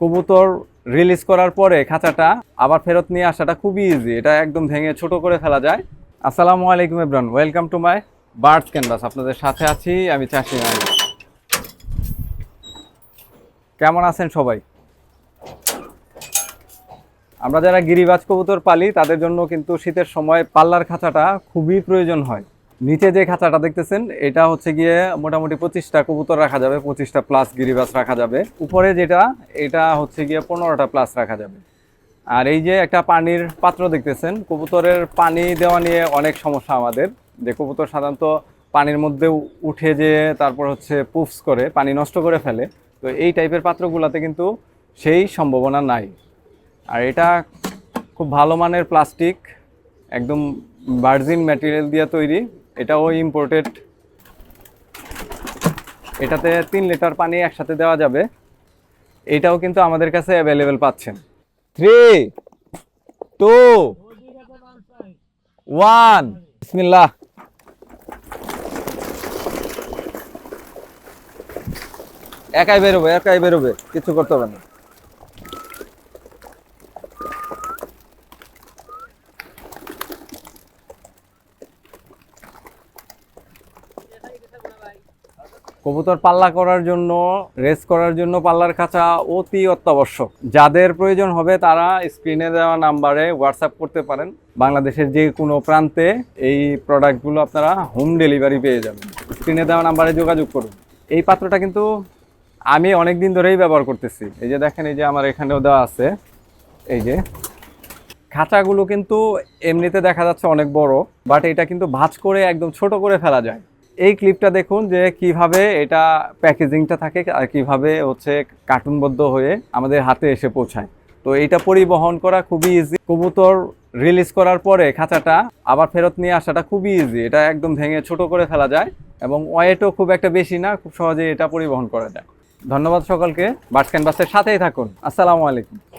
কবুতর রিলিজ করার পরে খাঁচাটা আবার ফেরত নিয়ে আসাটা খুবই ইজি এটা একদম ভেঙে ছোট করে ফেলা যায়। আসসালামু আলাইকুম এব্রান welcome to my birds canvas আপনাদের সাথে আছি আমি চাষি মাই কেমন আছেন সবাই? আমরা যারা গিরিবাজ কবুতর পালি, তাদের জন্য কিন্তু শীতের সময় পাল্লার খাঁচাটা খুবই প্রয়োজন হয়। নিচে যে খাঁচাটা দেখতেছেন, এটা হচ্ছে গিয়ে মোটামুটি পঁচিশটা কবুতর রাখা যাবে, পঁচিশটা প্লাস গিরিবাস রাখা যাবে। উপরে যেটা, এটা হচ্ছে গিয়ে পনেরোটা প্লাস রাখা যাবে। আর এই যে একটা পানির পাত্র দেখতেছেন, কবুতরের পানি দেওয়া নিয়ে অনেক সমস্যা আমাদের। যে কবুতর সাধারণত পানির মধ্যে উঠে যে তারপর হচ্ছে পুফস করে, পানি নষ্ট করে ফেলে। তো এই টাইপের পাত্রগুলোতে কিন্তু সেই সম্ভাবনা নাই। আর এটা খুব ভালো মানের প্লাস্টিক একদম ভার্জিন ম্যাটেরিয়াল দিয়ে তৈরি। এটাও ইম্পোর্টেড এটাতে তিন লিটার পানি একসাথে দেওয়া যাবে। এটাও কিন্তু আমাদের কাছে অ্যাভেলেবেল পাচ্ছেন। থ্রি টু ওয়ান বিসমিল্লাহ। একাই বেরোবে একাই বেরোবে, কিছু করতে হবে না। কবুতর পাল্লা করার জন্য, রেস করার জন্য পাল্লার খাঁচা অতি অত্যাবশ্যক। যাদের প্রয়োজন হবে তারা স্ক্রিনে দেওয়া নাম্বারে হোয়াটসঅ্যাপ করতে পারেন। বাংলাদেশের যে কোনো প্রান্তে এই প্রোডাক্টগুলো আপনারা হোম ডেলিভারি পেয়ে যাবেন। স্ক্রিনে দেওয়া নাম্বারে যোগাযোগ করুন। এই পাত্রটা কিন্তু আমি অনেক দিন ধরেই ব্যবহার করতেছি। এই যে দেখেন, এই যে আমার এখানেও দেওয়া আছে। এই যে খাঁচাগুলো কিন্তু এমনিতে দেখা যাচ্ছে অনেক বড় বাট এটা কিন্তু ভাঁজ করে একদম ছোট করে ফেলা যায়। এই ক্লিপটা দেখুন যে কীভাবে এটা প্যাকেজিংটা থাকে আর কীভাবে হচ্ছে কার্টুনবদ্ধ হয়ে আমাদের হাতে এসে পৌঁছায়। তো এইটা পরিবহন করা খুবই ইজি কবুতর রিলিজ করার পরে খাঁচাটা আবার ফেরত নিয়ে আসাটা খুবই ইজি এটা একদম ভেঙে ছোট করে ফেলা যায় এবং ওয়েটও খুব একটা বেশি না, খুব সহজে এটা পরিবহন করা যায়। ধন্যবাদ সকলকে। বার্ডস ক্যানভাসের সাথেই থাকুন। আসসালামু আলাইকুম।